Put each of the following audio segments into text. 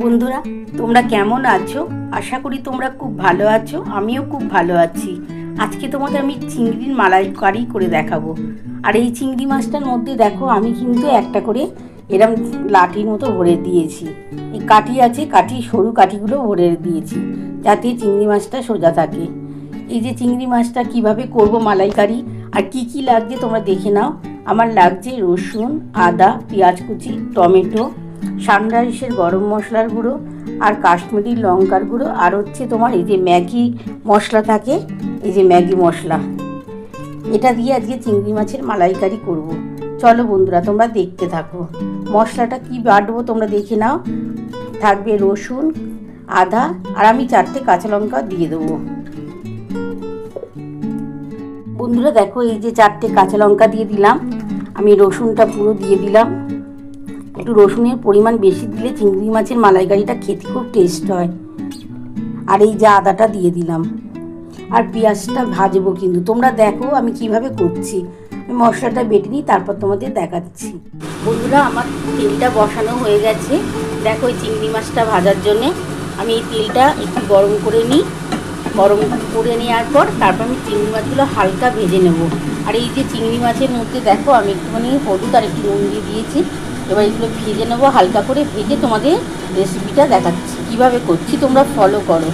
বন্ধুরা, তোমরা কেমন আছো? আশা করি তোমরা খুব ভালো আছো, আমিও খুব ভালো আছি। আজকে তোমাদের আমি চিংড়ির মালাইকারি করে দেখাবো। আর এই চিংড়ি মাছটার মধ্যে দেখো, আমি কিন্তু একটা করে এরম লাঠির মতো ভরে দিয়েছি। এই কাঠি আছে, কাঠি, সরু কাঠিগুলো ভরে দিয়েছি, যাতে চিংড়ি মাছটা সোজা থাকে। এই যে চিংড়ি মাছটা কীভাবে করব মালাইকারি, আর কি কি লাগছে তোমরা দেখে নাও। আমার লাগছে রসুন, আদা, পেঁয়াজ কুচি, টমেটো সানরাইসের গরম মশলার গুঁড়ো আর কাশ্মীরি লঙ্কার গুঁড়ো। আর হচ্ছে তোমার এই যে ম্যাগি মশলা থাকে, এই যে ম্যাগি মশলা। এটা দিয়ে আজকে চিংড়ি মাছের মালাইকারি করব। চলো বন্ধুরা, তোমরা দেখতে থাকো। মশলাটা কি বাটবো তোমরা দেখে নাও। থাকবে রসুন, আদা, আর আমি চারটে কাঁচা লঙ্কা দিয়ে দেবো। বন্ধুরা দেখো, এই যে চারটে কাঁচা লঙ্কা দিয়ে দিলাম। আমি রসুনটা পুরো দিয়ে দিলাম। একটু রসুনের পরিমাণ বেশি দিলে চিংড়ি মাছের মালাইকারিটা খেতে খুব টেস্ট হয়। আর এই যে আদাটা দিয়ে দিলাম। আর পেঁয়াজটা ভাজবো কিন্তু। তোমরা দেখো আমি কীভাবে করছি। আমি মশলাটা বেটে নিই, তারপর তোমাদের দেখাচ্ছি। বন্ধুরা, আমার তেলটা বসানো হয়ে গেছে। দেখো এই চিংড়ি মাছটা ভাজার জন্যে। আমি এই তেলটা একটু গরম করে নিই। গরম করে নেওয়ার পর তারপর আমি চিংড়ি মাছগুলো হালকা ভেজে নেব। আর এই যে চিংড়ি মাছের মধ্যে দেখো আমি একটুখানি হলুদ আর একটু নুন দিয়ে দিয়েছি। এবার এগুলো ভেজে নেব, হালকা করে ভেজে তোমাদের রেসিপিটা দেখাচ্ছি। কীভাবে করছি তোমরা ফলো করো।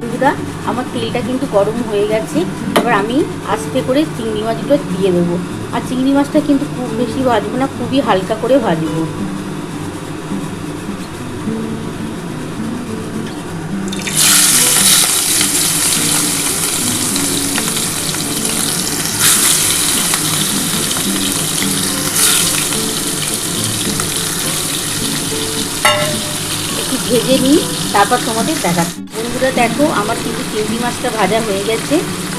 বন্ধুরা, আমার তেলটা কিন্তু গরম হয়ে গেছে। এবার আমি আস্তে করে চিংড়ি মাছগুলো দিয়ে দেবো। আর চিংড়ি মাছটা কিন্তু খুব বেশি ভাজবো না, খুবই হালকা করে ভাজবো একটু ভেজে নিই, তারপর তোমাদের দেখাচ্ছি। বন্ধুরা, দেখো, আমার কিন্তু চিংড়ি মাছটা ভাজা হয়ে গেছে।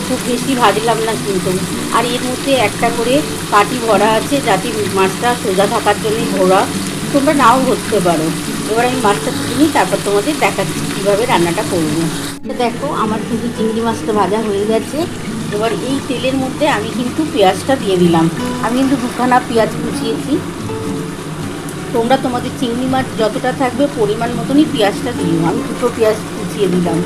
খুব বেশি ভাজলাম না কিন্তু। আর এর মধ্যে একটা করে কাটি ভরা আছে, যাতে মাছটা সোজা থাকার জন্যই ভরা। তোমরা নাও ভরতে পারো। এবার আমি মাছটা তুলে নিই, তারপর তোমাদের দেখাচ্ছি কীভাবে রান্নাটা করব। দেখো, আমার কিন্তু চিংড়ি মাছটা ভাজা হয়ে গেছে। এবার এই তেলের মধ্যে আমি কিন্তু পেঁয়াজটা দিয়ে দিলাম। আমি কিন্তু দুখানা পেঁয়াজ কুচিয়েছি। তোমরা তোমাদের চিংড়ি মাছ যতটা থাকবে পরিমাণ মতনই পেঁয়াজটা দিও। আমি দুটো পেঁয়াজ কুচিয়ে দিলাম।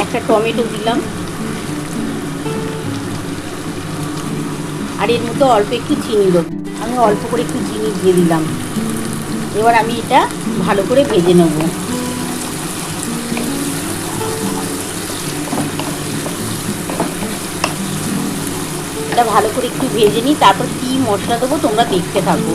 একটা টমেটো দিলাম। আর এর মধ্যে অল্প একটু চিনি দেবো। আমি অল্প করে একটু চিনি দিয়ে দিলাম। এবার আমি এটা ভালো করে ভেজে নেব। এটা ভালো করে একটু ভেজে নিই তারপর কি মশলা দেবো তোমরা দেখতে থাকো।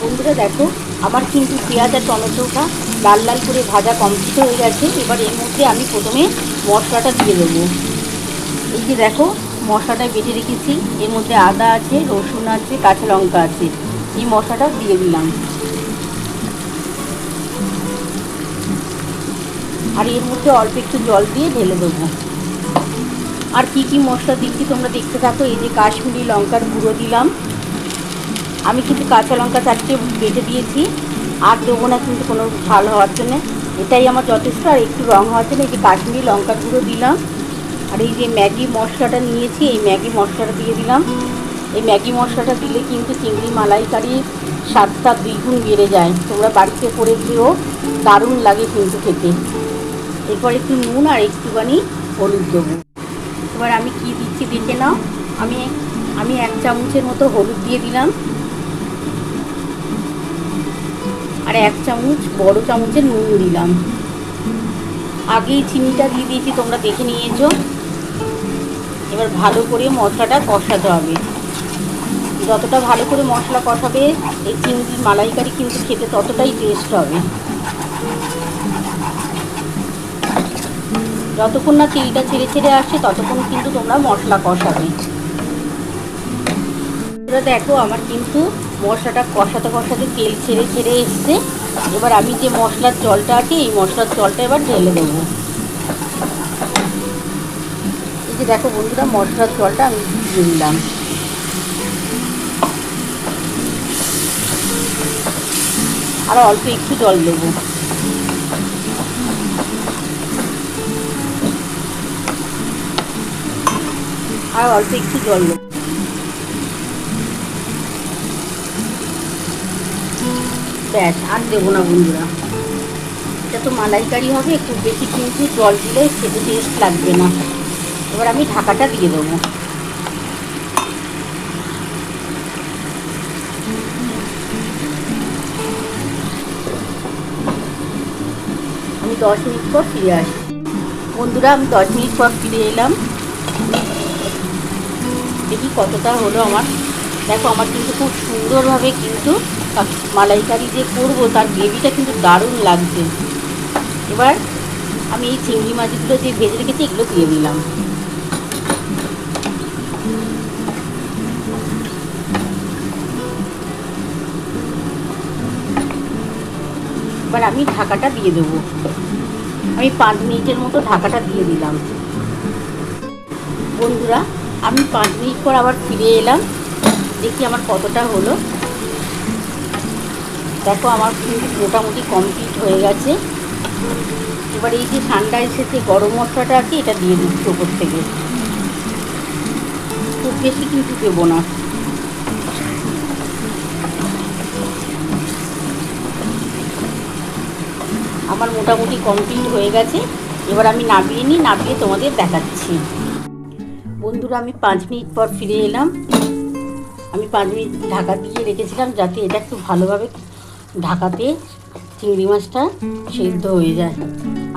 বন্ধুরা দেখো, আমার কিন্তু পেঁয়াজ আর টমেটোটা লাল লাল করে ভাজা কমপ্লিট হয়ে গেছে। এবার এর মধ্যে আমি প্রথমে মশলাটা দিয়ে দেবো। এই যে দেখো, মশলাটা বেটে রেখেছি। এর মধ্যে আদা আছে, রসুন আছে, কাঁচা লঙ্কা আছে। এই মশলাটা দিয়ে দিলাম। আর এর মধ্যে অল্প একটু জল দিয়ে ঢেলে দেবো। আর কি কি মশলা দিচ্ছি তোমরা দেখতে থাকো, এই যে কাশ্মীরি লঙ্কার গুঁড়ো দিলাম। আমি কিন্তু কাঁচা লঙ্কা চারটে বেটে দিয়েছি, আর দেবো না কিন্তু কোনো ঝাল হওয়ার জন্যে। এটাই আমার যথেষ্ট, আর একটু রং হওয়ার জন্য এই যে কাশ্মীরি লঙ্কার গুঁড়ো দিলাম। আর এই যে ম্যাগি মশলাটা নিয়েছি, এই ম্যাগি মশলাটা দিয়ে দিলাম। এই ম্যাগি মশলাটা দিলে কিন্তু চিংড়ি মালাইকারির স্বাদটা দ্বিগুণ বেড়ে যায়। তোমরা বাড়িতে করে দিও দারুণ লাগে কিন্তু খেতে। এরপর একটু নুন আর একটুখানি হলুদ দেবো। এবার আমি কি দিচ্ছি দেখে নাও। আমি আমি এক চামচের মতো হলুদ দিয়ে দিলাম। আর এক চামচ, বড় চামচের নুন দিলাম। আগেই চিনিটা দিয়ে দিয়েছি, তোমরা দেখে নিয়েছো। এবার ভালো করে মশলাটা কষাতে হবে। যতটা ভালো করে মশলা কষাবে, এই চিংড়ির মালাইকারি কিন্তু খেতে ততটাই টেস্ট হবে। যতক্ষণ না তেলটা ছেড়ে ছেড়ে আসছে, ততক্ষণ কিন্তু তোমরা মশলা কষাবে। এবার দেখো, আমার কিন্তু মশলাটা কষাতে কষাতে তেল ছেড়ে ছেড়ে এসছে। এবার আমি যে মশলার জলটা আছে, এই মশলার জলটা এবার ঢেলে দেবো। এই যে দেখো বন্ধুরা, মশলার জলটা আমি দিয়ে আর অল্প একটু জল দেবো। আর অল্প একটু জল নেব ব্যাস, আর দেবো না বন্ধুরা। এটা তো মালাইকারি হবে একটু বেশি কিন্তু জল দিলে খেতে টেস্ট লাগবে না। এবার আমি ঢাকাটা দিয়ে দেবো। আমি দশ মিনিট পর ফিরে আসি। বন্ধুরা, আমি দশ মিনিট পর ফিরে এলাম। দেখি কতটা হলো আমার। দেখো, আমার কিন্তু খুব সুন্দরভাবে কিন্তু মালাইকারি যে করব, তার গ্রেভিটা কিন্তু দারুণ লাগছে। এবার আমি এই চিংড়ি মাছগুলো যে ভেজে রেখেছি, এগুলো দিয়ে দিলাম। এবার আমি ঢাকাটা দিয়ে দেবো। আমি পাঁচ মিনিটের মতো ঢাকাটা দিয়ে দিলাম। বন্ধুরা আমি পাঁচ মিনিট পর আবার ফিরে এলাম। দেখি আমার কতটা হলো। দেখো, আমার কিন্তু মোটামুটি কমপ্লিট হয়ে গেছে। এবার এই যে ঠান্ডা এসেছে গরম মশলাটা আছে, এটা দিয়ে দিচ্ছি ওপর থেকে। খুব বেশি কিন্তু দেবো না। আমার মোটামুটি কমপ্লিট হয়ে গেছে। এবার আমি নামিয়ে নিই, নামিয়ে তোমাদের দেখাচ্ছি। বন্ধুরা, আমি পাঁচ মিনিট পর ফিরে এলাম। আমি পাঁচ মিনিট ঢাকা দিয়ে রেখেছিলাম যাতে এটা একটু ভালোভাবে ঢাকাতে চিংড়ি মাছটা সেদ্ধ হয়ে যায়।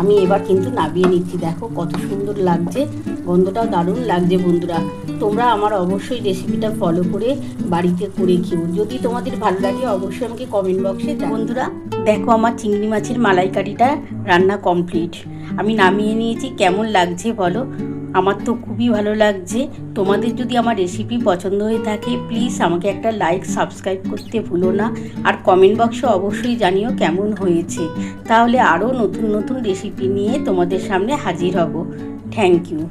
আমি এবার কিন্তু নাবিয়ে নিচ্ছি। দেখো কত সুন্দর লাগছে, গন্ধটাও দারুণ লাগছে বন্ধুরা। তোমরা আমার অবশ্যই রেসিপিটা ফলো করে বাড়িতে করে খেও। যদি তোমাদের ভালো লাগে, অবশ্যই আমাকে কমেন্ট বক্সে বন্ধুরা, দেখো আমার চিংড়ি মাছের মালাইকারিটা রান্না কমপ্লিট আমি নামিয়ে নিয়েছি, কেমন লাগছে বলো? আমার তো খুবই ভালো লাগছে। তোমাদের যদি আমার রেসিপি পছন্দ হয়ে থাকে প্লিজ আমাকে একটা লাইক সাবস্ক্রাইব করতে ভুলো না। আর কমেন্ট বক্সে অবশ্যই জানিও কেমন হয়েছে। তাহলে আরও নতুন নতুন রেসিপি নিয়ে তোমাদের সামনে হাজির হব। Thank you